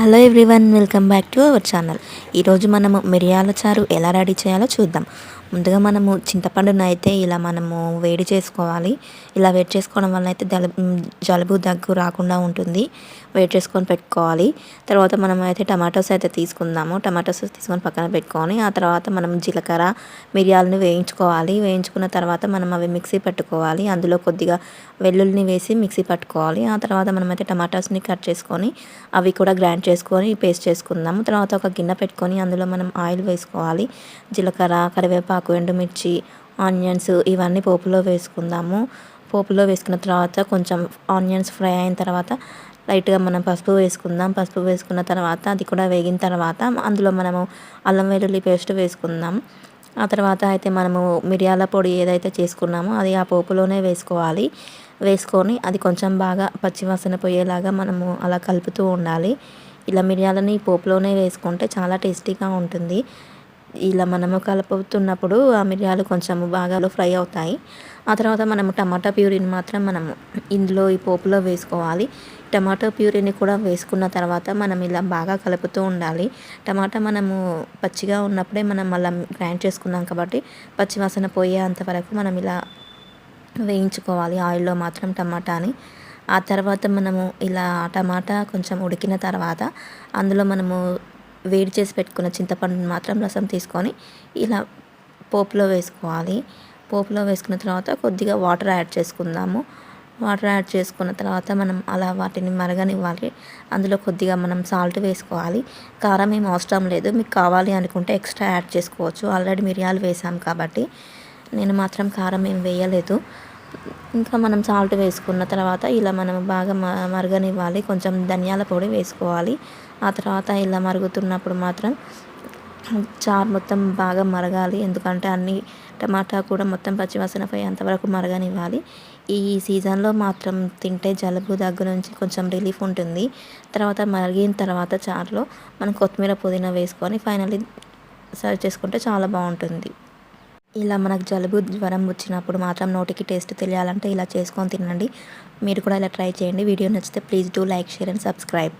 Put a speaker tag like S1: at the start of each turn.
S1: Hello everyone welcome back to our channel ఈరోజు మనము మిరియాల చారు ఎలా రెడీ చేయాలో చూద్దాం. ముందుగా మనము చింతపండును అయితే ఇలా మనము వేడి చేసుకోవాలి. ఇలా వేడి చేసుకోవడం వల్ల అయితే జలుబు జలుబు దగ్గు రాకుండా ఉంటుంది. వేడి చేసుకొని పెట్టుకోవాలి. తర్వాత మనం అయితే టమాటోస్ అయితే తీసుకుందాము. టమాటోస్ తీసుకొని పక్కన పెట్టుకొని ఆ తర్వాత మనం జీలకర్ర మిరియాలను వేయించుకోవాలి. వేయించుకున్న తర్వాత మనం అవి మిక్సీ పెట్టుకోవాలి. అందులో కొద్దిగా వెల్లుల్లిని వేసి మిక్సీ పట్టుకోవాలి. ఆ తర్వాత మనం అయితే టమాటోస్ని కట్ చేసుకొని అవి కూడా గ్రైండ్ చేసుకొని పేస్ట్ చేసుకుందాము. తర్వాత ఒక గిన్నె పెట్టుకొని అందులో మనం ఆయిల్ వేసుకోవాలి. జీలకర్ర కరివేపాకు ఎండుమిర్చి ఆనియన్స్ ఇవన్నీ పోపులో వేసుకుందాము. పోపులో వేసుకున్న తర్వాత కొంచెం ఆనియన్స్ ఫ్రై అయిన తర్వాత లైట్గా మనం పసుపు వేసుకుందాం. పసుపు వేసుకున్న తర్వాత అది కూడా వేగిన తర్వాత అందులో మనము అల్లం వెల్లుల్లి పేస్ట్ వేసుకుందాం. ఆ తర్వాత అయితే మనము మిరియాల పొడి ఏదైతే చేసుకున్నామో అది ఆ పోపులోనే వేసుకోవాలి. వేసుకొని అది కొంచెం బాగా పచ్చివాసన పోయేలాగా మనము అలా కలుపుతూ ఉండాలి. ఇలా మిరియాలని పోపులోనే వేసుకుంటే చాలా టేస్టీగా ఉంటుంది. ఇలా మనము కలుపుతున్నప్పుడు ఆ మిరియాలు కొంచెం బాగా ఫ్రై అవుతాయి. ఆ తర్వాత మనము టమాటా ప్యూరీని మాత్రం మనము ఇందులో ఈ పోపులో వేసుకోవాలి. టమాటా ప్యూరీని కూడా వేసుకున్న తర్వాత మనం ఇలా బాగా కలుపుతూ ఉండాలి. టమాటా మనము పచ్చిగా ఉన్నప్పుడే మనం మళ్ళీ గ్రైండ్ చేసుకున్నాం కాబట్టి పచ్చివాసన పోయేంత వరకు మనం ఇలా వేయించుకోవాలి ఆయిల్లో మాత్రం టమాటాని. ఆ తర్వాత మనము ఇలా టమాటా కొంచెం ఉడికిన తర్వాత అందులో మనము వేడి చేసి పెట్టుకున్న చింతపండుని మాత్రం రసం తీసుకొని ఇలా పోపులో వేసుకోవాలి. పోపులో వేసుకున్న తర్వాత కొద్దిగా వాటర్ యాడ్ చేసుకుందాము. వాటర్ యాడ్ చేసుకున్న తర్వాత మనం అలా వాటిని మరగనివ్వాలి. అందులో కొద్దిగా మనం సాల్ట్ వేసుకోవాలి. కారం ఏం అవసరం లేదు. మీకు కావాలి అనుకుంటే ఎక్స్ట్రా యాడ్ చేసుకోవచ్చు. ఆల్రెడీ మిరియాలు వేసాం కాబట్టి నేను మాత్రం కారం ఏం వేయలేదు. ఇంకా మనం సాల్ట్ వేసుకున్న తర్వాత ఇలా మనం బాగా మరగనివ్వాలి. కొంచెం ధనియాల పొడి వేసుకోవాలి. ఆ తర్వాత ఇలా మరుగుతున్నప్పుడు మాత్రం చారు మొత్తం బాగా మరగాలి. ఎందుకంటే అన్ని టమాటా కూడా మొత్తం పచ్చివాసన పోయేంతవరకు మరగనివ్వాలి. ఈ సీజన్లో మాత్రం తింటే జలుబు దగ్గర నుంచి కొంచెం రిలీఫ్ ఉంటుంది. తర్వాత మరిగిన తర్వాత చారులో మనం కొత్తిమీర పుదీనా వేసుకొని ఫైనల్లీ సర్వ్ చేసుకుంటే చాలా బాగుంటుంది. ఇలా మనకు జలుబు జ్వరం వచ్చినప్పుడు మాత్రం నోటికి టేస్ట్ తెలియాలంటే ఇలా చేసుకొని తినండి. మీరు కూడా ఇలా ట్రై చేయండి. వీడియో నచ్చితే please do like share and subscribe.